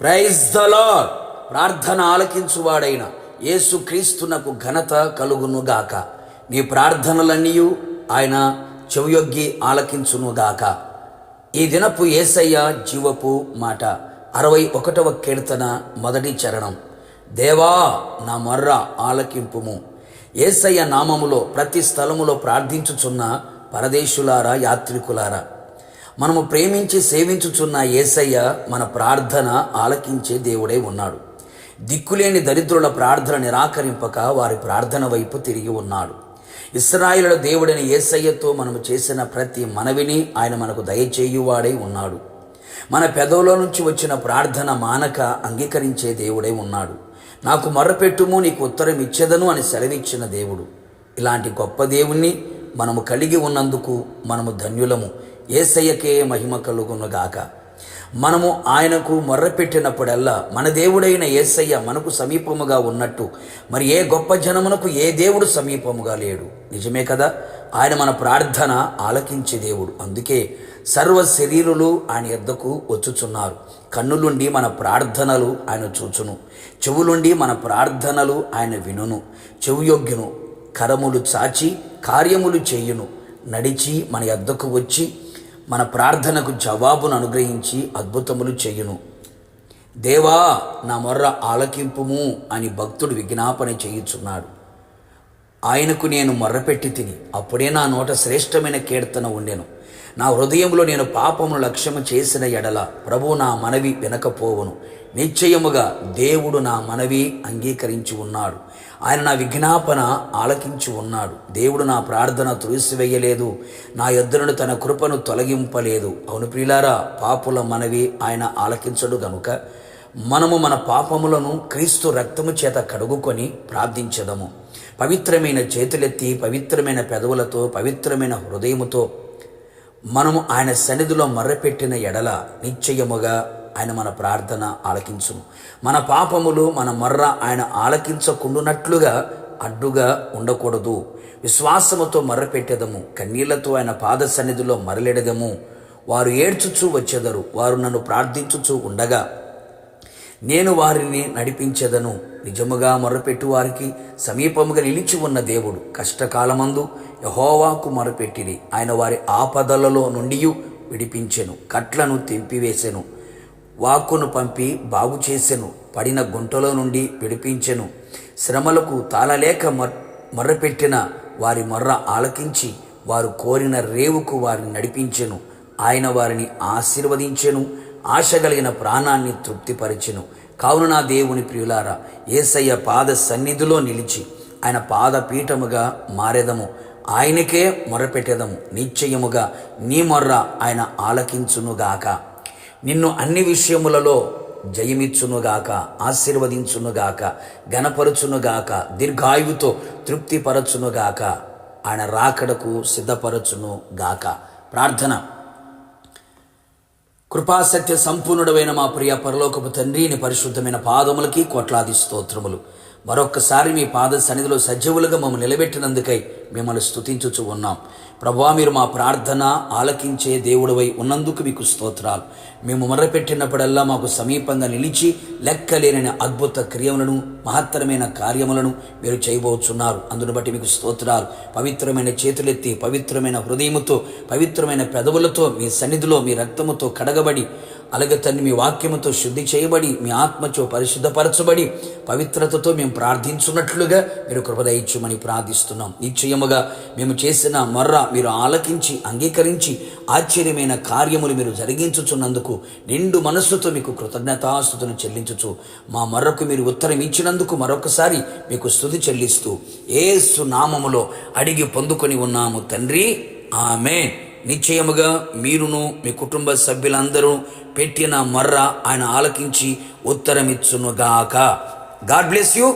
Praise the lord ప్రార్థన ఆలకించువాడైన యేసు క్రీస్తునకు ఘనత కలుగునుగాక నీ ప్రార్థనలన్నీ ఆయన చెవియొగ్గి ఆలకించునుగాక ఈ దినపు ఏసయ్య జీవపు మాట అరవై ఒకటవ కీర్తన మొదటి చరణం. దేవా నా మొర్ర ఆలకింపుము. ఏసయ్య నామములో ప్రతి స్థలములో ప్రార్థించుచున్న పరదేశులారా యాత్రికులారా మనము ప్రేమించి సేవించుచున్న ఏసయ్య మన ప్రార్థన ఆలకించే దేవుడై ఉన్నాడు. దిక్కులేని దరిద్రుల ప్రార్థన నిరాకరింపక వారి ప్రార్థన వైపు తిరిగి ఉన్నాడు. ఇస్రాయిల దేవుడైన ఏసయ్యతో మనము చేసిన ప్రతి మనవిని ఆయన మనకు దయచేయువాడై ఉన్నాడు. మన పెదవులో నుంచి వచ్చిన ప్రార్థన మానక అంగీకరించే దేవుడై ఉన్నాడు. నాకు మొర్రపెట్టుము నీకు ఉత్తరం ఇచ్చేదను అని సెలవిచ్చిన దేవుడు. ఇలాంటి గొప్ప దేవుణ్ణి మనము కలిగి ఉన్నందుకు మనము ధన్యులము. ఏసయ్యకే మహిమ కలుగునుగాక. మనము ఆయనకు మొర్రపెట్టినప్పుడల్లా మన దేవుడైన ఏసయ్య మనకు సమీపముగా ఉన్నట్టు మరి ఏ గొప్ప జనమునకు ఏ దేవుడు సమీపముగా లేడు. నిజమే కదా? ఆయన మన ప్రార్థన ఆలకించే దేవుడు. అందుకే సర్వ శరీరులు ఆయన ఎద్దకు వచ్చుచున్నారు. కన్నులుండి మన ప్రార్థనలు ఆయన చూచును. చెవులుండి మన ప్రార్థనలు ఆయన వినును. చెవుయోగ్యును కరములు చాచి కార్యములు చేయును. నడిచి మన ఎద్దకు వచ్చి మన ప్రార్థనకు జవాబును అనుగ్రహించి అద్భుతములు చేయును. దేవా నా మొర్ర ఆలకింపుము అని భక్తుడు విజ్ఞాపన చేయుచున్నాడు. ఆయనకు నేను మొర్రపెట్టి తిని అప్పుడే నా నోట శ్రేష్టమైన కీర్తన ఉండెను. నా హృదయంలో నేను పాపమును లక్ష్యము చేసిన ఎడల ప్రభు నా మనవి వినకపోవును. నిశ్చయముగా దేవుడు నా మనవి అంగీకరించి ఉన్నాడు. ఆయన నా విజ్ఞాపన ఆలకించి ఉన్నాడు. దేవుడు నా ప్రార్థన తులిసివేయలేదు నా యొద్దనుడు తన కృపను తొలగింపలేదు. అవును ప్రియులారా పాపుల మనవి ఆయన ఆలకించడు గనుక మనము మన పాపములను క్రీస్తు రక్తము చేత కడుగుకొని ప్రార్థించదము. పవిత్రమైన చేతులెత్తి పవిత్రమైన పెదవులతో పవిత్రమైన హృదయముతో మనము ఆయన సన్నిధిలో మర్రపెట్టిన ఎడల నిశ్చయముగా ఆయన మన ప్రార్థన ఆలకించును. మన పాపములు మన మర్ర ఆయన ఆలకించకుండునట్లుగా అడ్డుగా ఉండకూడదు. విశ్వాసముతో మర్రపెట్టేదము కన్నీళ్ళతో ఆయన పాద సన్నిధిలో మరలెడదము. వారు ఏడ్చుచూ వచ్చేదరు వారు నన్ను ప్రార్థించుచూ ఉండగా నేను వారిని నడిపించెదను. నిజముగా మొరపెట్టు వారికి సమీపముగా నిలిచి ఉన్న దేవుడు కష్టకాలమందు యహోవాకు మొరపెట్టిరి. ఆయన వారి ఆపదలలో నుండి విడిపించెను కట్లను తెంపివేసెను వాక్కును పంపి బాగు చేసెను పడిన గుంటలో నుండి విడిపించెను. శ్రమలకు తాళలేక మర్ మొర్రపెట్టిన వారి మొర్ర ఆలకించి వారు కోరిన రేవుకు వారిని నడిపించెను. ఆయన వారిని ఆశీర్వదించెను. ఆశ కలిగిన ప్రాణాన్ని తృప్తిపరిచెను. కావున నా దేవుని ప్రియులారా ఏసయ్య పాద సన్నిధిలో నిలిచి ఆయన పాదపీఠముగా మారేదము. మారెదము ఆయనకే మొరపెట్టేదము. నిశ్చయముగా నీ మొర్ర ఆయన ఆలకించునుగాక. నిన్ను అన్ని విషయములలో జయమిచ్చునుగాక ఆశీర్వదించునుగాక గణపరచునుగాక దీర్ఘాయువుతో తృప్తిపరచునుగాక ఆయన రాకడకు సిద్ధపరచును గాక ప్రార్థన. కృపాసత్య సంపూర్ణుడమైన మా ప్రియ పరలోకపు తండ్రిని పరిశుద్ధమైన పాదములకి కొట్లాది స్తోత్రములు. మరొక్కసారి మీ పాద సన్నిధిలో సజీవులుగా మమ్మల్ని నిలబెట్టినందుకై మిమ్మల్ని స్తుతించుచు ఉన్నాం. ప్రభా మీరు మా ప్రార్థన ఆలకించే దేవుడవై ఉన్నందుకు మీకు స్తోత్రాలు. మేము మొర్రపెట్టినప్పుడల్లా మాకు సమీపంగా నిలిచి లెక్కలేని అద్భుత క్రియములను మహత్తరమైన కార్యములను మీరు చేయబోచున్నారు. అందును బట్టి మీకు స్తోత్రాలు. పవిత్రమైన చేతులెత్తి పవిత్రమైన హృదయముతో పవిత్రమైన పెదవులతో మీ సన్నిధిలో మీ రక్తముతో కడగబడి అలాగే తండ్రి మీ వాక్యముతో శుద్ధి చేయబడి మీ ఆత్మచో పరిశుద్ధపరచబడి పవిత్రతతో మేము ప్రార్థించున్నట్లుగా మీరు కృపదయించమని ప్రార్థిస్తున్నాం. నిశ్చయముగా మేము చేసిన మొర్ర మీరు ఆలకించి అంగీకరించి ఆశ్చర్యమైన కార్యములు మీరు జరిగించుచున్నందుకు నిండు మనస్సుతో మీకు కృతజ్ఞతాస్థుతులు చెల్లించుచు మా మరొక మీరు ఉత్తరం ఇచ్చినందుకు మరొకసారి మీకు స్థుతి చెల్లిస్తూ ఏసు నామములో అడిగి పొందుకొని ఉన్నాము తండ్రి. ఆమె నిశ్చయముగా మీరును మీ కుటుంబ సభ్యులందరూ పెట్టిన మర్ర ఆయన ఆలకించి ఉత్తరమిచ్చునుగాక. God bless you.